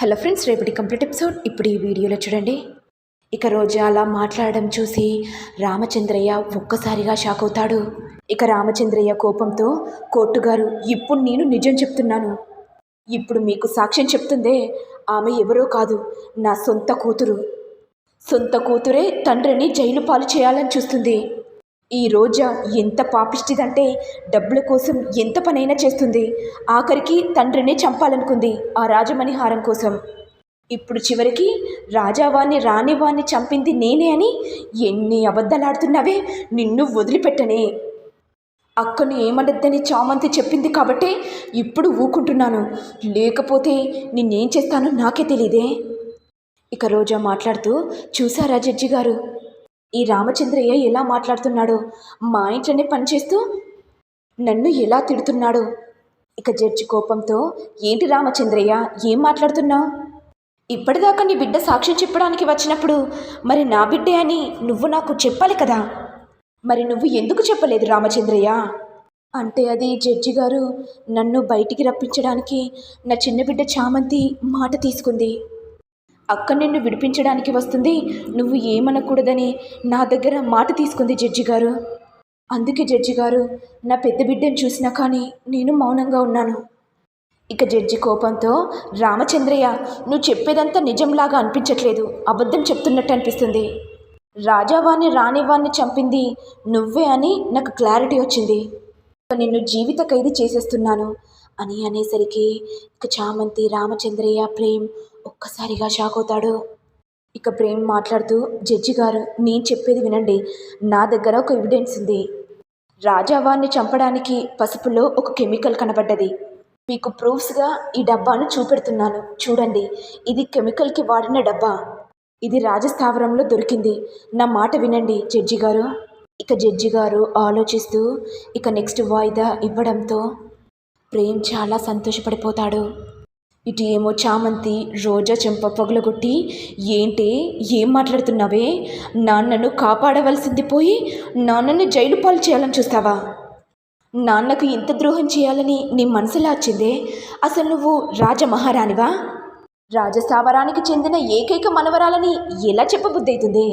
Hello friends రేపటి complete episode. ఇప్పుడు ఈ వీడియోలో చూడండి. ఇక రోజా అలా మాట్లాడడం చూసి రామచంద్రయ్య ఒక్కసారిగా షాక్ అవుతాడు. ఇక రామచంద్రయ్య కోపంతో కోర్టు గారు ఇప్పుడు నేను నిజం చెప్తున్నాను. ఇప్పుడు మీకు సాక్ష్యం చెప్తుందే ఆమె ఎవరో కాదు నా సొంత కూతురు. సొంత కూతురే తండ్రిని జైలు పాలు చేయాలని చూస్తుంది. ఈ రోజా ఎంత పాపిష్టిదంటే డబ్బుల కోసం ఎంత పనైనా చేస్తుంది. ఆఖరికి తండ్రినే చంపాలనుకుంది ఆ రాజమణిహారం కోసం. ఇప్పుడు చివరికి రాజావాణ్ణి రాణివాణ్ణి చంపింది నేనే అని ఎన్ని అబద్ధాలాడుతున్నావే నిన్ను వదిలిపెట్టనే. అక్కను ఏమనద్దని చామంతి చెప్పింది కాబట్టే ఇప్పుడు ఊకుంటున్నాను. లేకపోతే నిన్నేం చేస్తానో నాకే తెలియదే ఇక రోజా మాట్లాడుతూ చూసారా జడ్జి గారు ఈ రామచంద్రయ్య ఎలా మాట్లాడుతున్నాడు? మా ఇంట్లోనే పనిచేస్తూ నన్ను ఎలా తిడుతున్నాడు? ఇక జడ్జి కోపంతో ఏంటి రామచంద్రయ్య ఏం మాట్లాడుతున్నావు? ఇప్పటిదాకా నీ బిడ్డ సాక్ష్యం చెప్పడానికి వచ్చినప్పుడు మరి నా బిడ్డే అని నువ్వు నాకు చెప్పాలి కదా? మరి నువ్వు ఎందుకు చెప్పలేదు రామచంద్రయ్య? అంటే అది జడ్జి గారు నన్ను బయటికి రప్పించడానికి నా చిన్న బిడ్డ చామంతి మాట తీసుకుంది. అక్క నిన్ను విడిపించడానికి వస్తుంది. నువ్వు ఏమనకూడదని నా దగ్గర మాట తీసుకుంది జడ్జి గారు. అందుకే జడ్జి గారు నా పెద్ద బిడ్డను చూసినా కానీ నేను మౌనంగా ఉన్నాను. ఇక జడ్జి కోపంతో రామచంద్రయ్య నువ్వు చెప్పేదంతా నిజంలాగా అనిపించట్లేదు. అబద్ధం చెప్తున్నట్టు అనిపిస్తుంది. రాజావాణ్ణి రాణివాణ్ణి చంపింది నువ్వే అని నాకు క్లారిటీ వచ్చింది. ఇక నిన్ను జీవిత ఖైదీ చేసేస్తున్నాను అని అనేసరికి ఇక చామంతి రామచంద్రయ్య ప్రేమ్ ఒక్కసారిగా షాక్ అవుతాడు. ఇక ప్రేమ్ మాట్లాడుతూ జడ్జి గారు నేను చెప్పేది వినండి. నా దగ్గర ఒక ఎవిడెన్స్ ఉంది. రాజావాన్ని చంపడానికి పసుపులో ఒక కెమికల్ కనబడ్డది. మీకు ప్రూఫ్స్గా ఈ డబ్బాను చూపెడుతున్నాను. చూడండి. ఇది కెమికల్కి వాడిన డబ్బా. ఇది రాజస్థావరంలో దొరికింది. నా మాట వినండి జడ్జి గారు ఇక జడ్జి గారు ఆలోచిస్తూ ఇక నెక్స్ట్ వాయిదా ఇవ్వడంతో ప్రేమ్ చాలా సంతోషపడిపోతాడు. ఇటు ఏమో చామంతి రోజా చెంప పగులగొట్టి ఏంటి ఏం మాట్లాడుతున్నావే? నాన్నను కాపాడవలసింది పోయి నాన్నని జైలు పాలు చేయాలని చూస్తావా? నాన్నకు ఇంత ద్రోహం చేయాలని నీ మనసులా వచ్చిందే? అసలు నువ్వు రాజమహారాణివా? రాజస్థావరానికి చెందిన ఏకైక మనవరాలని ఎలా చెప్పబుద్ధి అవుతుంది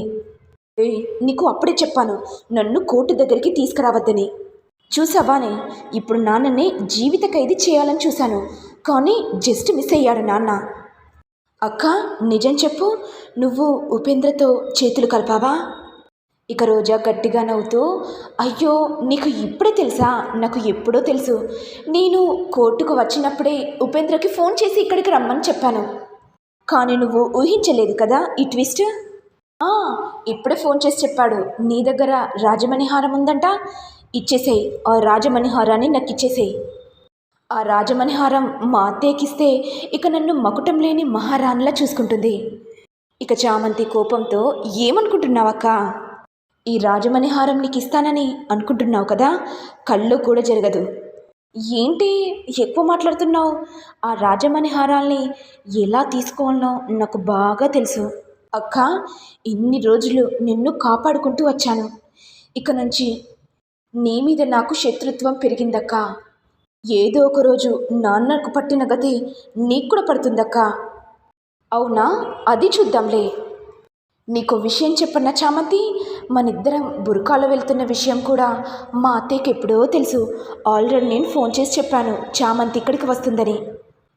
ఏ నీకు అప్పుడే చెప్పాను నన్ను కోర్టు దగ్గరికి తీసుకురావద్దని. చూసావానే ఇప్పుడు నాన్ననే జీవిత ఖైదీ చేయాలని చూశాను. కానీ జస్ట్ మిస్ అయ్యాడు నాన్న. అక్క నిజం చెప్పు నువ్వు ఉపేంద్రతో చేతులు కలిపావా? ఇక రోజా గట్టిగా నవ్వుతూ అయ్యో నీకు ఇప్పుడే తెలుసా? నాకు ఎప్పుడో తెలుసు. నేను కోర్టుకు వచ్చినప్పుడే ఉపేంద్రకి ఫోన్ చేసి ఇక్కడికి రమ్మని చెప్పాను. కానీ నువ్వు ఊహించలేదు కదా ఈ ట్విస్ట్? ఆ, ఇప్పుడే ఫోన్ చేసి చెప్పాడు. నీ దగ్గర రాజమణిహారం ఉందంట? ఇచ్చేసేయి. ఆ రాజమణిహారాన్ని నాకు ఇచ్చేసేయి. ఆ రాజమణిహారం మా అత్తయ్యకిస్తే ఇక నన్ను మకుటం లేని మహారాణిలా చూసుకుంటుంది. ఇక చామంతి కోపంతో ఏమనుకుంటున్నావక్క? ఈ రాజమణిహారం నీకు ఇస్తానని అనుకుంటున్నావు కదా? కళ్ళు కూడా జరగదు. ఏంటి ఎక్కువ మాట్లాడుతున్నావు? ఆ రాజమణిహారాల్ని ఎలా తీసుకోవాలనో నాకు బాగా తెలుసు. అక్క ఇన్ని రోజులు నిన్ను కాపాడుకుంటూ వచ్చాను. ఇక నుంచి నీ మీద నాకు శత్రుత్వం పెరిగిందక్క. ఏదో ఒకరోజు నాన్నకు పట్టిన గతి నీకు కూడా పడుతుందక్క. అవునా? అది చూద్దాంలే. నీకు విషయం చెప్పన్న చామంతి మనిద్దరం బురకాలో వెళ్తున్న విషయం కూడా మా అత్తయ్యకి ఎప్పుడో తెలుసు. ఆల్రెడీ నేను ఫోన్ చేసి చెప్పాను చామంతి ఇక్కడికి వస్తుందని.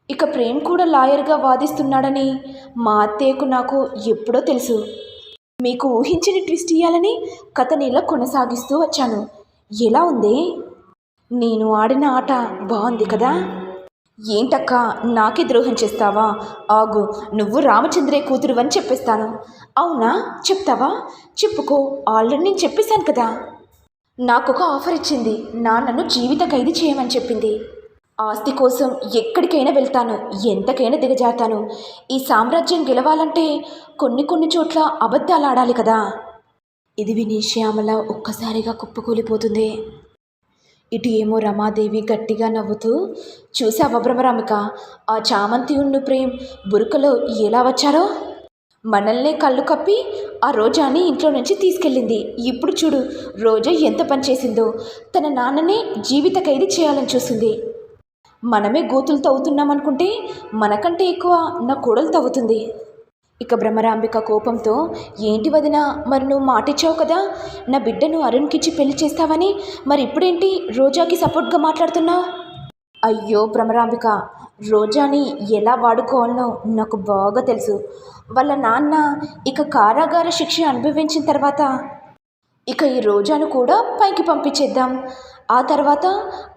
ఇక ప్రేమ్ కూడా లాయర్గా వాదిస్తున్నాడని మా అత్తయ్యకు నాకు ఎప్పుడో తెలుసు. మీకు ఊహించని ట్విస్ట్ ఇవ్వాలని కథని ఇలా కొనసాగిస్తూ వచ్చాను. ఎలా ఉంది? నేను ఆడిన ఆట బాగుంది కదా? ఏంటక్క నాకే ద్రోహం చేస్తావా? ఆగు నువ్వు రామచంద్రే కూతురు అని చెప్పేస్తాను. అవునా? చెప్తావా? చెప్పుకో ఆల్రెడీ నేను చెప్పేశాను కదా. నాకు ఒక ఆఫర్ ఇచ్చింది. నాన్నను జీవిత ఖైదు చేయమని చెప్పింది. ఆస్తి కోసం ఎక్కడికైనా వెళ్తాను ఎంతకైనా దిగజాతాను ఈ సామ్రాజ్యం గెలవాలంటే కొన్ని కొన్ని చోట్ల అబద్ధాలు ఆడాలి కదా. ఇది విని శ్యామల ఒక్కసారిగా కుప్పకూలిపోతుంది. ఇటు ఏమో రమాదేవి గట్టిగా నవ్వుతూ చూసావా భ్రమరామిక ఆ చామంతి ఉండు ప్రేమ్ బురుకలో ఎలా వచ్చారో? మనల్నే కళ్ళు కప్పి ఆ రోజాని ఇంట్లో నుంచి తీసుకెళ్ళింది. ఇప్పుడు చూడు రోజా ఎంత పని చేసిందో. తన నాన్ననే జీవిత ఖైదీ చేయాలని చూసింది. మనమే గోతులు తవ్వుతున్నాం అనుకుంటే మనకంటే ఎక్కువ నా కోడలు తవ్వుతుంది. ఇక భ్రమరాంబిక కోపంతో ఏంటి వదిన మరి నువ్వు మాటిచ్చావు కదా? నా బిడ్డను అరుణ్కిచ్చి పెళ్ళి చేస్తావని మరి ఇప్పుడేంటి రోజాకి సపోర్ట్గా మాట్లాడుతున్నావు అయ్యో భ్రమరాంబిక రోజాని ఎలా వాడుకోవాలనో నాకు బాగా తెలుసు. వాళ్ళ నాన్న ఇక కారాగార శిక్ష అనుభవించిన తర్వాత ఇక ఈ రోజాను కూడా పైకి పంపించేద్దాం. ఆ తర్వాత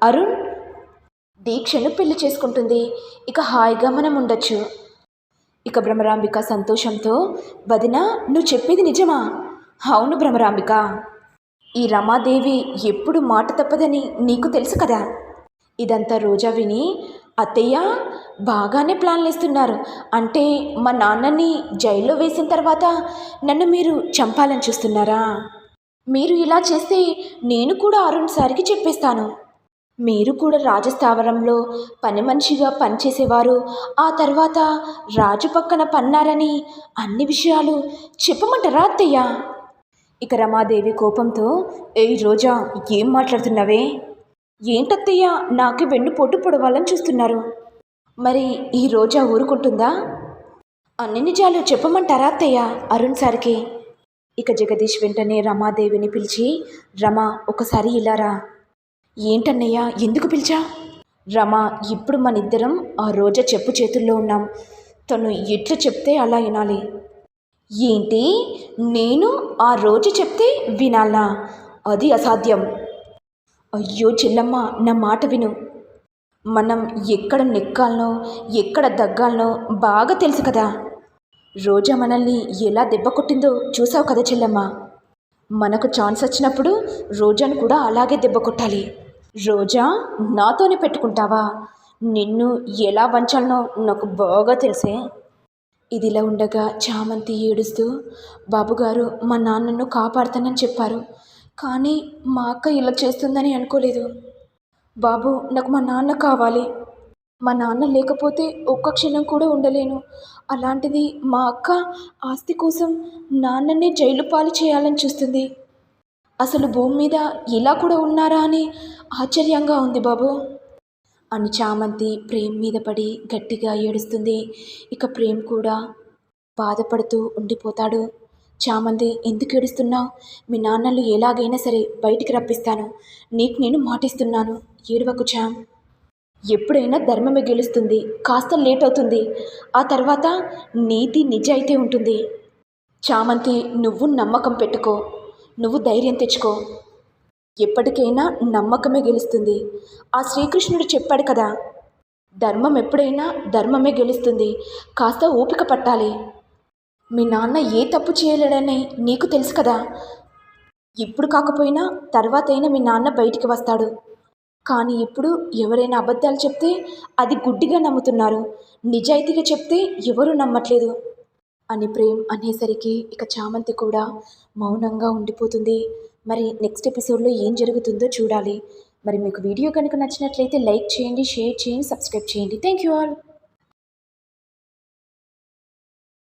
అరుణ్ దీక్షను పెళ్ళి చేసుకుంటుంది. ఇక హాయిగా మనం ఉండొచ్చు. ఇక భ్రమరాంబిక సంతోషంతో వదిన నువ్వు చెప్పేది నిజమా? అవును భ్రమరాంబిక ఈ రమాదేవి ఎప్పుడు మాట తప్పదని నీకు తెలుసు కదా? ఇదంతా రోజా విని అత్తయ్య బాగానే ప్లాన్లు వేస్తున్నారు. అంటే మా నాన్నని జైల్లో వేసిన తర్వాత నన్ను మీరు చంపాలని చూస్తున్నారా? మీరు ఇలా చేస్తే నేను కూడా అరుణ్ సారికి చెప్పేస్తాను. మీరు కూడా రాజస్థావరంలో పని మనిషిగా పనిచేసేవారు. ఆ తర్వాత రాజు పక్కన పన్నారని అన్ని విషయాలు చెప్పమంటారా అత్తయ్య? ఇక రమాదేవి కోపంతో ఏ రోజా ఏం మాట్లాడుతున్నావే? ఏంటత్తయ్య నాకు పొట్టు పొడవాలని చూస్తున్నారు. మరి ఈ రోజా ఊరుకుంటుందా? అన్ని నిజాలు చెప్పమంటారా అత్తయ్య అరుణ్ సార్కి? ఇక జగదీష్ వెంటనే రమాదేవిని పిలిచి రమా ఒకసారి ఇలా రా. ఏంటన్నయ్యా? ఎందుకు పిలిచా? రమ ఇప్పుడు మన ఇద్దరం ఆ రోజా చెప్పు చేతుల్లో ఉన్నాం. తను ఎట్లా చెప్తే అలా వినాలి. ఏంటి? నేను ఆ రోజు చెప్తే వినాలా? అది అసాధ్యం. అయ్యో చెల్లమ్మ నా మాట విను. మనం ఎక్కడ నెక్కాలనో ఎక్కడ దగ్గాలనో బాగా తెలుసు కదా. రోజా మనల్ని ఎలా దెబ్బ కొట్టిందో చూసావు కదా చెల్లమ్మ. మనకు ఛాన్స్ వచ్చినప్పుడు రోజాను కూడా అలాగే దెబ్బ కొట్టాలి. రోజా నాతోనే పెట్టుకుంటావా? నిన్ను ఎలా వంచాలనో నాకు బాగా తెలిసే. ఇదిలా ఉండగా చామంతి ఏడుస్తూ బాబుగారు మా నాన్నను కాపాడుతానని చెప్పారు. కానీ మా అక్క ఇలా చేస్తుందని అనుకోలేదు. బాబు నాకు మా నాన్న కావాలి. మా నాన్న లేకపోతే ఒక్క క్షణం కూడా ఉండలేను. అలాంటిది మా అక్క ఆస్తి కోసం నాన్ననే జైలు పాలు చేయాలని చూస్తుంది. అసలు భూమి మీద ఇలా కూడా ఉన్నారా అని ఆశ్చర్యంగా ఉంది బాబు. అని చామంతి ప్రేమ్ మీద పడి గట్టిగా ఏడుస్తుంది. ఇక ప్రేమ్ కూడా బాధపడుతూ ఉండిపోతాడు. చామంతి ఎందుకు ఏడుస్తున్నావు? మీ నాన్నలు ఎలాగైనా సరే బయటికి రప్పిస్తాను. నీకు నేను మాటిస్తున్నాను. ఏడవకు చామ్ ఎప్పుడైనా ధర్మమే గెలుస్తుంది. కాస్త లేట్ అవుతుంది. ఆ తర్వాత నీతి నిజాయితీ ఉంటుంది. చామంతి నువ్వు నమ్మకం పెట్టుకో. నువ్వు ధైర్యం తెచ్చుకో. ఎప్పటికైనా నమ్మకమే గెలుస్తుంది. ఆ శ్రీకృష్ణుడు చెప్పాడు కదా ధర్మం ఎప్పుడైనా ధర్మమే గెలుస్తుంది. కాస్త ఓపిక పట్టాలి. మీ నాన్న ఏ తప్పు చేయలేడని నీకు తెలుసు కదా. ఇప్పుడు కాకపోయినా తర్వాత అయినా మీ నాన్న బయటికి వస్తాడు. కానీ ఇప్పుడు ఎవరైనా అబద్ధాలు చెప్తే అది గుడ్డిగా నమ్ముతున్నారు. నిజాయితీగా చెప్తే ఎవరు నమ్మట్లేదు. అని ప్రేమ్ అనేసరికి ఇక చామంతి కూడా మౌనంగా ఉండిపోతుంది. మరి నెక్స్ట్ ఎపిసోడ్లో ఏం జరుగుతుందో చూడాలి. మరి మీకు వీడియో కనుక నచ్చినట్లయితే లైక్ చేయండి షేర్ చేయండి సబ్స్క్రైబ్ చేయండి. Thank you all.